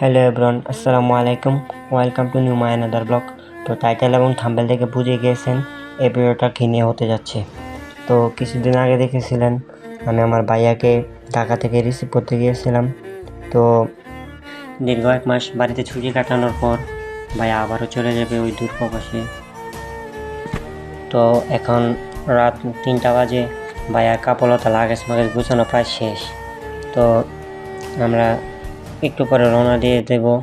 Hello everyone আসসালামু আলাইকুম welcome to new my another blog তো টাইটেল এবং থাম্বেল থেকে বুঝে গিয়েছেন, এই ভিডিওটা কী নিয়ে হতে যাচ্ছে। তো কিছুদিন আগে দেখেছিলেন, আমি আমার ভাইয়াকে ঢাকা থেকে রিসিভ করতে গিয়েছিলাম। তো দীর্ঘ এক মাস বাড়িতে ছুটি কাটানোর পর ভাইয়া আবারও চলে যাবে ওই দূর প্রবাসে তো এখন রাত তিনটা বাজে ভাইয়া কাপলতা লাগেজ মাগেজ গুছানো প্রায় শেষ। তো আমরা একটু পরে রওনা দিয়ে দেব।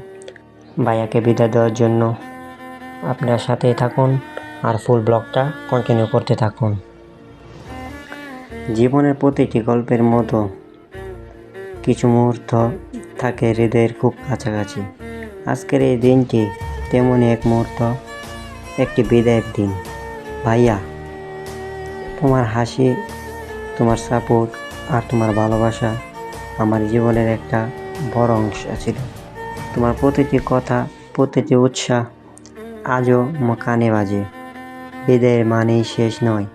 ভাইয়াকে বিদায় দেওয়ার জন্য। আপনার সাথেই থাকুন আর ফুল ব্লগটা কন্টিনিউ করতে থাকুন। জীবনের প্রতিটি গল্পের মতো কিছু মুহূর্ত থাকে হৃদয়ের খুব কাছাকাছি। আজকের এই দিনটি তেমনই এক মুহূর্ত, একটি বিদায়ের দিন। ভাইয়া, তোমার হাসি, তোমার সাপোর্ট আর তোমার ভালোবাসা আমার জীবনের একটা বড় অংশ ছিল তোমার প্রতিটি কথা, প্রতিটি উৎসাহ আজও কানে বাজে। বিদায়ের মানেই শেষ নয়।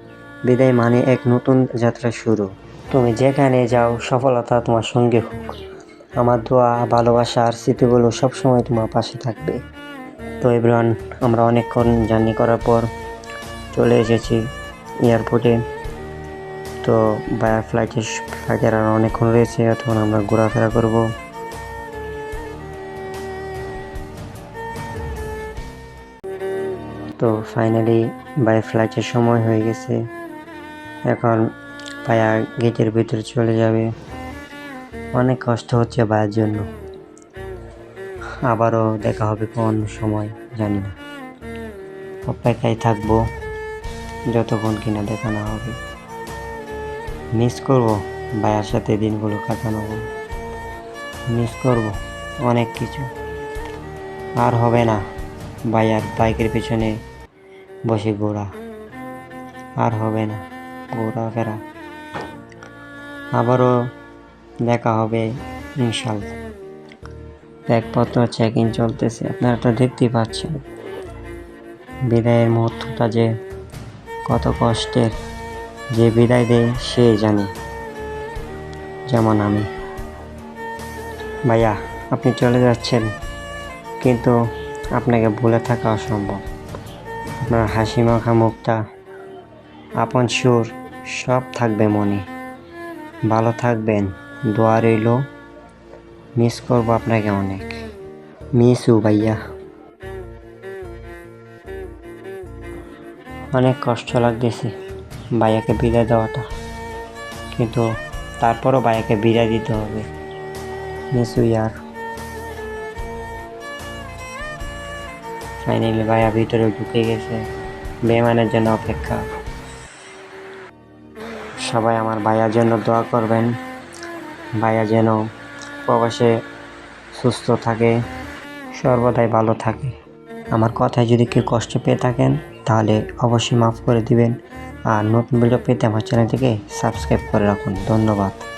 বিদায় মানে এক নতুন যাত্রা শুরু। তুমি যেখানে যাও, সফলতা তোমার সঙ্গে হোক। আমার দোয়া, ভালোবাসা আর স্মৃতিগুলো সবসময় তোমার পাশে থাকবে। তো এবার আমরা অনেকক্ষণ জার্নি করার পর চলে এসেছি এয়ারপোর্টে। তো বায়ার ফ্লাইটের ফ্লাইটের আর অনেকক্ষণ রয়েছে তখন আমরা ঘোরাফেরা করব। তো ফাইনালি বাই ফ্লাইটের সময় হয়ে গেছে। এখন পায়া গেটের ভিতরে চলে যাবে। অনেক কষ্ট হচ্ছে বায়ের জন্য। আবারও দেখা হবে কোন সময়, জানি না। অপেক্ষায় থাকব, যতক্ষণ কিনা দেখা না হবে। মিস করব ভাইয়ার সাথে দিনগুলো কাটানো। মিস করব, অনেক কিছু। আর হবে না ভাইয়ার বাইকের পেছনে বসে ঘোরা আর হবে না ঘোরাফেরা আবারও দেখা হবে ইনশাল্লাহ ব্যাগপত্র চেক ইন চলতেছে, আপনারা তো দেখতেই পাচ্ছেন। বিদায়ের মুহূর্তটা যে কত কষ্টের, যে বিদায় দেয় সে জানে। যেমন আমি। ভাইয়া, আপনি চলে যাচ্ছেন, কিন্তু আপনাকে ভুলে থাকা অসম্ভব। আপনার হাসি মাখা মুখটা, আপন সুর, সব থাকবে মনে। ভালো থাকবেন, দোয়া রইল। মিস করব আপনাকে অনেক। মিস ইউ ভাইয়া। অনেক কষ্ট লাগতেছে ভাইয়াকে বিদায় দেওয়াটা। কিন্তু তারপরও ভাইয়াকে বিদায় দিতে হবে। Miss you year. ফাইনালি ভাইয়া ভিতরে ঢুকে গেছে। বেমানের জন্য অপেক্ষা। সবাই আমার ভাইয়ার জন্য দোয়া করবেন। ভাইয়া যেন প্রবাসে সুস্থ থাকে, সর্বদাই ভালো থাকে। আমার কথায় যদি কেউ কষ্ট পেয়ে থাকেন, তাহলে অবশ্যই মাফ করে দিবেন। আর নতুন ভিডিও পেতে আমার চ্যানেলটিকে সাবস্ক্রাইব করে রাখুন। ধন্যবাদ।